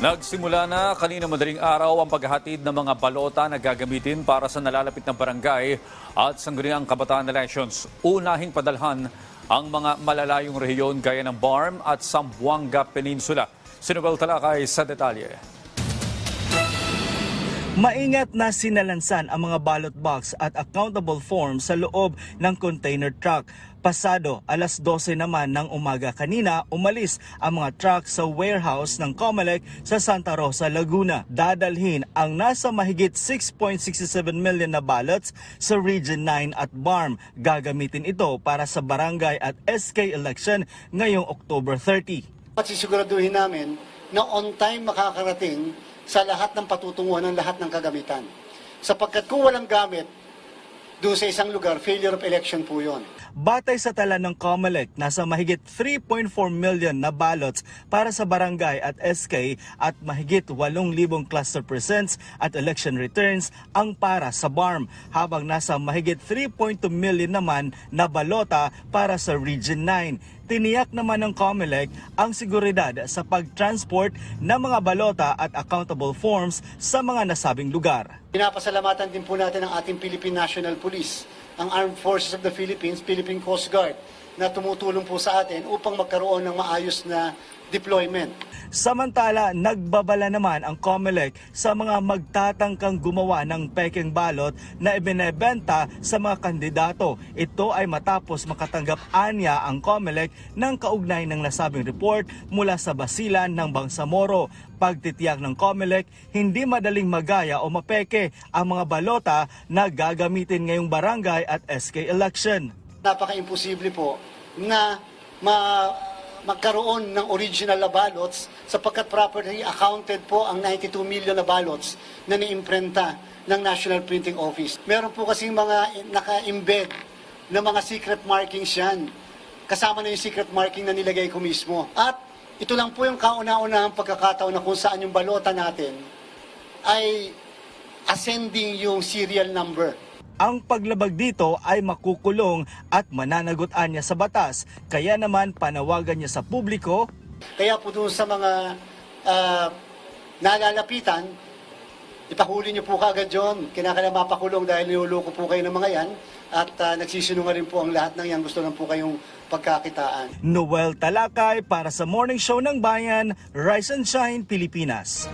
Nagsimula na kanina madaling araw ang paghahatid ng mga balota na gagamitin para sa nalalapit na barangay at sangguniang kabataan elections. Unahing padalhan ang mga malalayong rehiyon gaya ng Barm at Zamboanga Peninsula. Sinubel Talakay sa detalye. Maingat na sinalansan ang mga ballot box at accountable form sa loob ng container truck. Pasado alas 12 naman ng umaga kanina, umalis ang mga truck sa warehouse ng Comelec sa Santa Rosa, Laguna. Dadalhin ang nasa mahigit 6.67 million na ballots sa Region 9 at BARM. Gagamitin ito para sa barangay at SK election ngayong October 30. At sisiguraduhin namin na on time makakarating sa lahat ng patutunguhan ng lahat ng kagamitan. Sapagkat kung walang gamit, doon sa isang lugar, failure of election po yun. Batay sa tala ng COMELEC, nasa mahigit 3.4 million na ballots para sa barangay at SK at mahigit 8,000 cluster presents at election returns ang para sa BARM, habang nasa mahigit 3.2 million naman na balota para sa Region 9. Tiniyak naman ng COMELEC ang seguridad sa pag-transport ng mga balota at accountable forms sa mga nasabing lugar. Pinapasalamatan din po natin ang ating Philippine National Police, ang Armed Forces of the Philippines, Philippine Coast Guard, na tumutulong po sa atin upang magkaroon ng maayos na deployment. Samantala, nagbabala naman ang COMELEC sa mga magtatangkang gumawa ng peking balot na ibinebenta sa mga kandidato. Ito ay matapos makatanggap anya ang COMELEC ng kaugnay ng nasabing report mula sa basilan ng Bangsamoro. Pagtitiyak ng COMELEC, hindi madaling magaya o mapeke ang mga balota na gagamitin ngayong barangay at SK election. Napaka-imposible po na ma magkaroon ng original na ballots sapagkat properly accounted po ang 92 million na ballots na niimprenta ng National Printing Office. Meron po kasing mga naka-embed na mga secret markings yan. Kasama na yung secret marking na nilagay ko mismo. At ito lang po yung kauna-unahang pagkakataon na kung saan yung balota natin ay ascending yung serial number. Ang paglabag dito ay makukulong at mananagutan niya sa batas. Kaya naman panawagan niya sa publiko Kaya po doon sa mga ah, nalalapitan, ipahuli niyo po kagad yun. Kinakailangan mapakulong dahil niluloko po kayo ng mga yan. At uh, nagsisinungaling po ang lahat ng yan. Gusto lang po kayong pagkakitaan. Noel Talakay para sa Morning Show ng Bayan, Rise and Shine, Pilipinas.